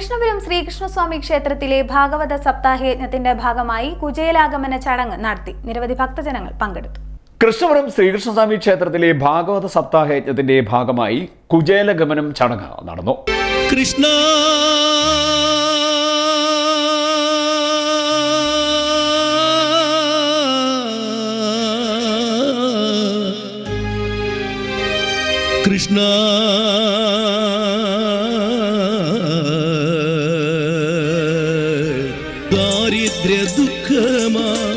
കൃഷ്ണപുരം ശ്രീകൃഷ്ണസ്വാമി ക്ഷേത്രത്തിലെ ഭാഗവത സപ്താഹയജ്ഞത്തിന്റെ ഭാഗമായി കുചേലാഗമന ചടങ്ങ് നടത്തി. നിരവധി ഭക്തജനങ്ങൾ പങ്കെടുത്തു. കൃഷ്ണപുരം ശ്രീകൃഷ്ണസ്വാമി ക്ഷേത്രത്തിലെ ഭാഗവത സപ്താഹയജ്ഞത്തിന്റെ ഭാഗമായി കുചേലഗമനം ചടങ്ങ് നടന്നു. കൃഷ്ണ കൃഷ്ണ ദാരിദ്ര്യ ദുഃഖമാം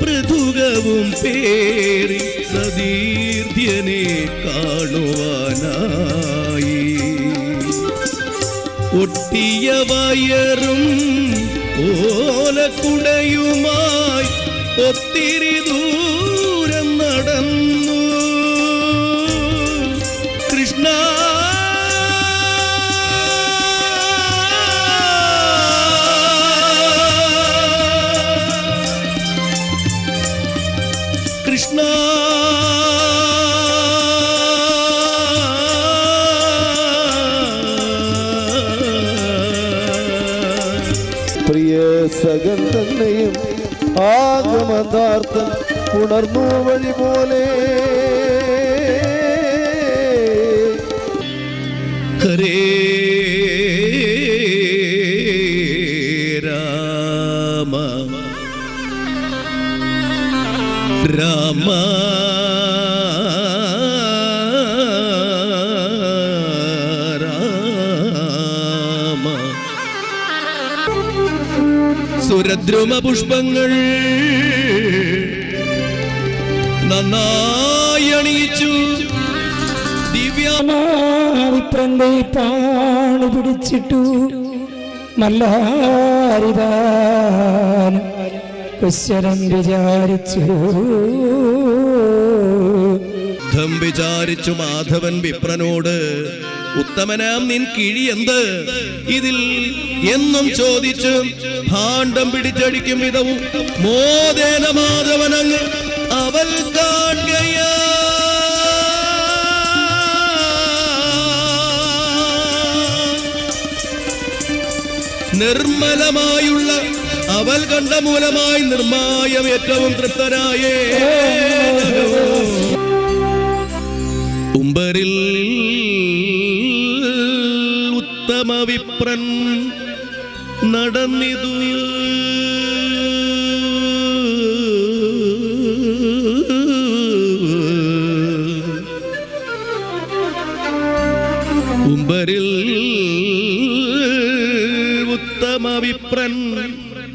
പൃഥുകവും പേറി സതീർധ്യനെ കാണുവാനായി. ഒട്ടിയ വയറും ഓലക്കുടയുമായി ഒത്തിരി ദൂരം കൃഷ്ണ. പ്രിയ സകൻ തന്നെയും ആഗമതാർത്ഥം ഉണർന്നു വഴി പോലെ. ഹരേ രാമ. രാമ. രാമ. സുരദ്രുമ പുഷ്പങ്ങൾ നന്നായി അണിയിച്ചു. ദിവ്യ വിപ്രന്റെ പാണു പിടിച്ചിട്ടു. മല്ലാരിതാൻ കുശലം വിചാരിച്ചു. ധം വിചാരിച്ചു മാധവൻ വിപ്രനോട് ഉത്തമനാം നിൻ കിഴി എന്ത്? ഇതിൽ എന്നും ചോദിച്ചു ഭാണ്ഡം പിടിച്ചടിക്കും വിധവും മോദേന മാധവനങ്ങ് അവൽ നിർമ്മലമായുള്ള അവൽ കണ്ട മൂലമായി നിർമായം ഏറ്റവും തൃപ്തരായേ. ഉമ്പരിൽ ഉത്തമ വിപ്രൻ നടന്നിതു. ഉംബരിൽ ഉത്തമ വിപ്രൻ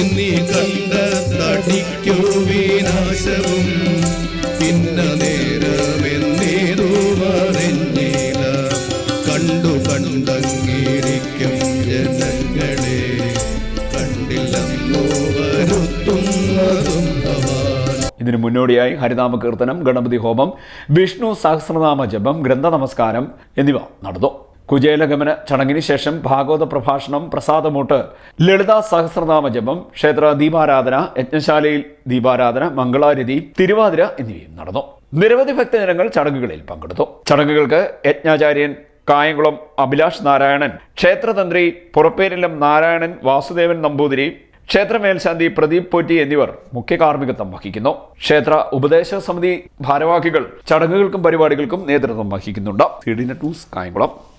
ഇന്നീ കണ്ട തടിക്കു വിനാശവും. പിന്ന നേരമെന്നേതു കണ്ടു കണ്ടങ്ങിരിക്കും ജനങ്ങളെ. കണ്ടില്ലെന്നോ വരുത്തുന്നതും ഇതിനു മുന്നോടിയായി ഹരിനാമ കീർത്തനം ഗണപതി ഹോമം വിഷ്ണു സഹസ്രനാമ ജപം ഗ്രന്ഥ നമസ്കാരം എന്നിവ നടന്നു. കുചേലഗമന ചടങ്ങിന് ശേഷം ഭാഗവത പ്രഭാഷണം പ്രസാദമൂട്ട് ലളിത സഹസ്രനാമ ജപം ക്ഷേത്ര ദീപാരാധന യജ്ഞശാലയിൽ ദീപാരാധന മംഗളാരതി തിരുവാതിര എന്നിവയും നടന്നു. നിരവധി ഭക്തജനങ്ങൾ ചടങ്ങുകളിൽ പങ്കെടുത്തു. ചടങ്ങുകൾക്ക് യജ്ഞാചാര്യൻ കായംകുളം അഭിലാഷ് നാരായണൻ ക്ഷേത്രതന്ത്രി പുറപ്പേരിലം നാരായണൻ വാസുദേവൻ നമ്പൂതിരി ക്ഷേത്ര മേൽശാന്തി പ്രദീപ് പോറ്റി എന്നിവർ മുഖ്യ കാർമ്മികത്വം വഹിക്കുന്നു. ക്ഷേത്ര ഉപദേശ സമിതി ഭാരവാഹികൾ ചടങ്ങുകൾക്കും പരിപാടികൾക്കും നേതൃത്വം വഹിക്കുന്നുണ്ട്. കായംകുളം.